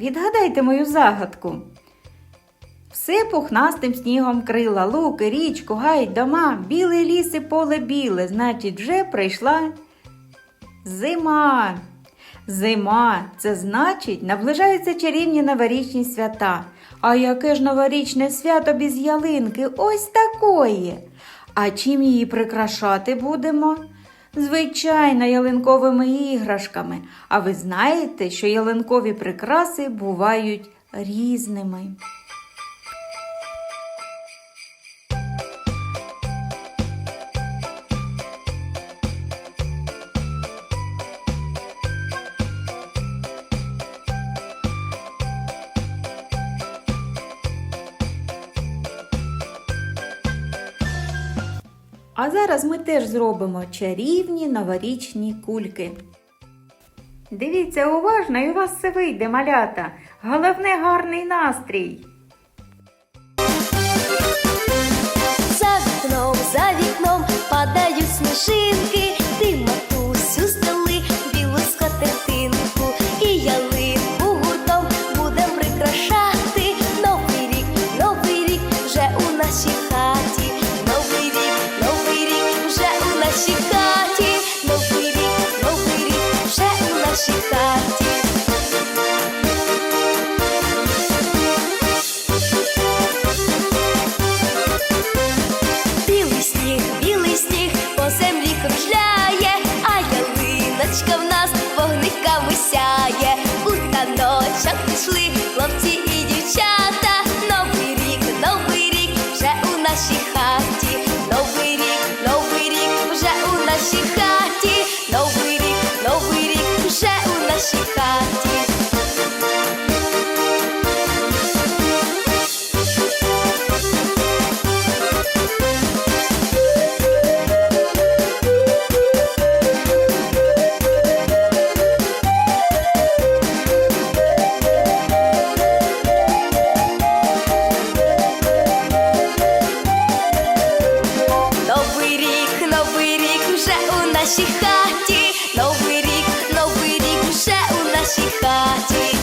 відгадайте мою загадку. Все пухнастим снігом крила, луки, річку, гай, дома, білий ліс і поле біле, значить, вже прийшла зима. Зима це значить, наближаються чарівні новорічні свята. А яке ж новорічне свято без ялинки? Ось такої. А чим її прикрашати будемо? Звичайно, ялинковими іграшками. А ви знаєте, що ялинкові прикраси бувають різними. А зараз ми теж зробимо чарівні новорічні кульки. Дивіться уважно, і у вас все вийде, малята. Головне гарний настрій. За вікном, за вікном падають сніжинки, вже у нашій хаті. Новий рік, новий рік вже у нашій хаті.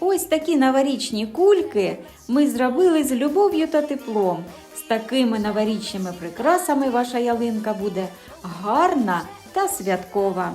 Ось такі новорічні кульки ми зробили з любов'ю та теплом. З такими новорічними прикрасами ваша ялинка буде гарна та святкова.